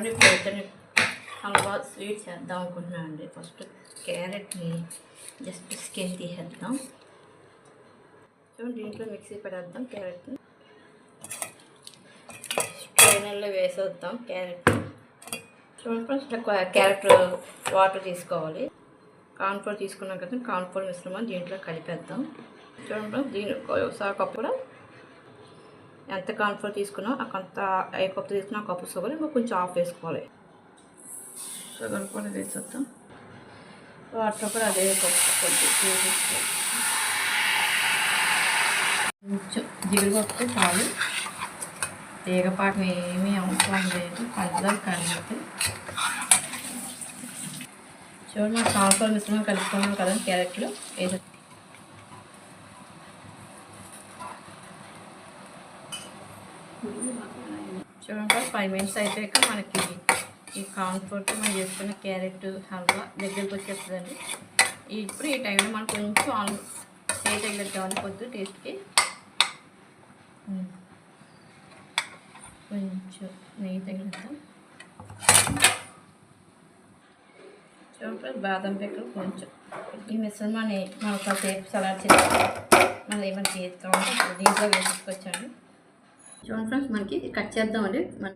చూడండి ఇప్పుడు అయితే హల్వా స్వీట్ చేద్దాం అనుకుంటున్నాను అండి. ఫస్ట్ క్యారెట్ని జస్ట్ స్కిన్ తీసేద్దాం. చూడండి దీంట్లో మిక్సీ పడేద్దాం క్యారెట్ని? స్ట్రైనర్లో వేసేద్దాం క్యారెట్. చూడండి క్యారెట్ వాటర్ తీసుకోవాలి. కాన్ఫోర్ తీసుకున్నాం కదా కాన్ఫోర్ మిశ్రమం దీంట్లో కలిపేద్దాం. చూడండి దీని ఒకసారి కప్పు కూడా ఎంత తీసుకున్నా ఆ కొంత ఏ కప్పు తీసుకున్నా కప్పు షుగర్ ఇంకా కొంచెం ఆఫ్ వేసుకోవాలి. షుగర్ కూడా వేసేద్దాం వాటర్ కూడా అదే కప్పు కొద్దిగా కొంచెం జిగురుపప్పు చాలు తీగపాకం ఏమీ అవసరం లేదు. పంచదార కలిపి చూడండి కాల్ఫ్లవర్ మిశ్రమం కలుపుకున్నాం కదా క్యారెట్లు. వేసి చూడండి ఫైవ్ మినిట్స్ అయిపోయాక మనకి ఈ కార్న్ఫ్లోర్తో మనం చేసుకున్న క్యారెట్ హల్వా దగ్గరికి వచ్చేస్తుందండి. ఇప్పుడు ఈ టైంలో మనం కొంచెం ఆలు ఏ తగిలేదు కావాలి పొద్దు టేస్ట్కి కొంచెం నెయ్యి తగిలిద్దాం. చూడండి బాదం పెక్కలు కొంచెం. ఈ మిశ్రమాన్ని మనం కాసేపు సలాడ్ చేసి మళ్ళీ ఏమైనా చేస్తామంటే దీంట్లో వేసుకొచ్చాను చూడండి ఫ్రెండ్స్ మనకి కట్ చేద్దామండి.